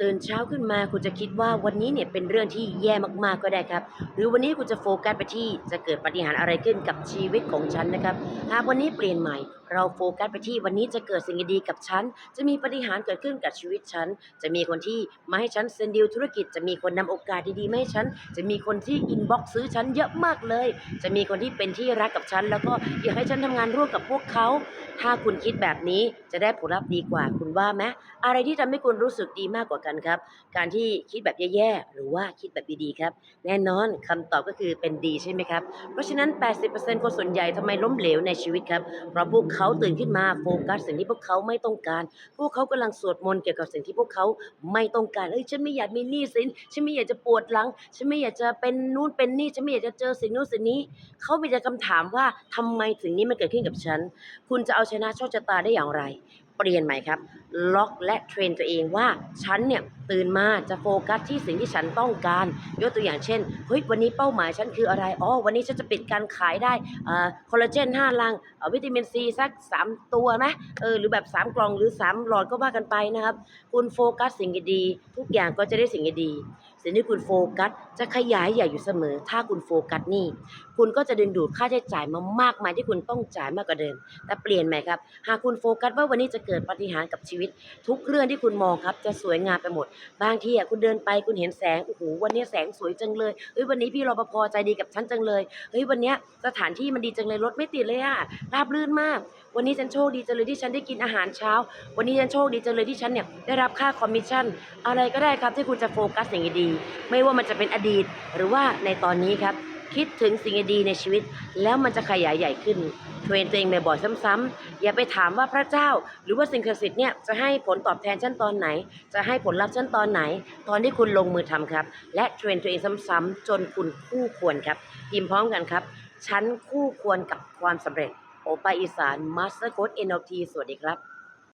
ตื่นเช้าขึ้นมาคุณจะคิดว่าวันนี้เนี่ยเป็นเรื่องที่แย่มากๆก็ได้ครับ หรือวันนี้คุณจะโฟกัสไปที่จะเกิดปฏิหารอะไรขึ้นกับชีวิตของฉันนะครับ หากวันนี้เปลี่ยนใหม่ เราโฟกัสไปที่วันนี้จะเกิดสิ่งดีๆกับฉัน จะมีปฏิหารเกิดขึ้นกับชีวิตฉัน จะมีคนที่มาให้ฉันเซ็นดีลธุรกิจ จะมีคนนำโอกาสดีๆมาให้ฉัน จะมีคนที่อินบ็อกซ์ซื้อฉันเยอะมากเลย จะมีคนที่เป็นที่รักกับฉัน แล้วก็อยากให้ฉันทำงานร่วมกับพวกเขา ถ้าคุณคิดแบบนี้จะได้ผลลัพธ์ดีกว่าคุณว่าไหมอะไรที่ทำให้คุณรู้สึกดีมากกว่ากันครับ การที่คิดแบบแย่ๆหรือว่าคิดแบบดีๆครับ แน่นอนคำตอบก็คือเป็นดีใช่ไหมครับ เพราะฉะนั้น 80%คนส่วนใหญ่ทำไมล้มเหลวในชีวิตครับ เพราะพวกเขาตื่นขึ้นมาโฟกัสสิ่งที่พวกเขาไม่ต้องการ พวกเขากำลังสวดมนต์เกี่ยวกับสิ่งที่พวกเขาไม่ต้องการเอ้ยฉันไม่อยากมีหนี้สินฉันไม่อยากจะปวดหลังฉันไม่อยากจะเป็นนู่นเป็นนี่ฉันไม่อยากจะเจอสิ่งนู้นสิ่งนี้ เขามีแต่คำถามว่าทำไมสิ่งนี้มันเกิดขึ้นกับฉัน คุณจะเอาาชนะโชคชะตาได้อย่างไร ปลี่ยนใหม่ครับ ล็อกและเทรนตัวเองว่าฉันเนี่ยตื่นมาจะโฟกัสที่สิ่งที่ฉันต้องการ ยกตัวอย่างเช่นเฮ้ยวันนี้เป้าหมายฉันคืออะไรอ๋อวันนี้ฉันจะปิดการขายได้อคอลลาเจน5ลังวิตามินซีสัก 3 ตัวไหมเออหรือแบบ 3 กล่องหรือ 3 หลอดก็ว่ากันไปนะครับ คุณโฟกัสสิ่งดีๆทุกอย่างก็จะได้สิ่งดีๆสิ่งที่คุณโฟกัสจะขยายใหญ่อยู่เสมอ ถ้าคุณโฟกัสนี่ คุณก็จะดึงดูดค่าใช้จ่ายมามากมายที่คุณต้องจ่ายมากกว่าเดิม แต่เปลี่ยนใหม่ครับ หากคุณโฟกัสว่าวันนี้จะเกิดปฏิหารกับชีวิต ทุกเรื่องที่คุณมองครับ จะสวยงามไปหมด บางทีอะคุณเดินไปคุณเห็นแสงโอ้โหวันนี้แสงสวยจังเลยเฮ้ยวันนี้พี่รปภใจดีกับฉันจังเลยเฮ้ยวันนี้สถานที่มันดีจังเลยรถไม่ติดเลยอะราบรื่นมาก วันนี้ฉันโชคดีจังเลยที่ฉันได้กินอาหารเช้า วันนี้ฉันโชคดีจังเลยที่ฉันเนี่ยได้รับค่าคอมมิชชั่น อะไรก็ได้ครับที่คุณจะโฟกัสสิ่งดี ไม่ว่ามันจะเป็นอดีต หรือว่าในตอนนี้ครับ คิดถึงสิ่งดีในชีวิต แล้วมันจะขยายใหญ่ขึ้น เทรนตัวเองบ่อยๆซ้ำๆอย่าไปถามว่าพระเจ้า หรือว่าสิ่งศักดิ์สิทธิ์เนี่ยจะให้ผลตอบแทนฉันตอนไหน จะให้ผลลัพธ์ฉันตอนไหน ตอนที่คุณลงมือทำครับ และเทรนตัวเองซ้ำๆจนคุณคู่ควรครับพิมพ์พร้อมกันครับฉันคู่ควรกับความสำเร็จโอปาอีสานมาสเตอร์โค้ด NLT สวัสดีครับ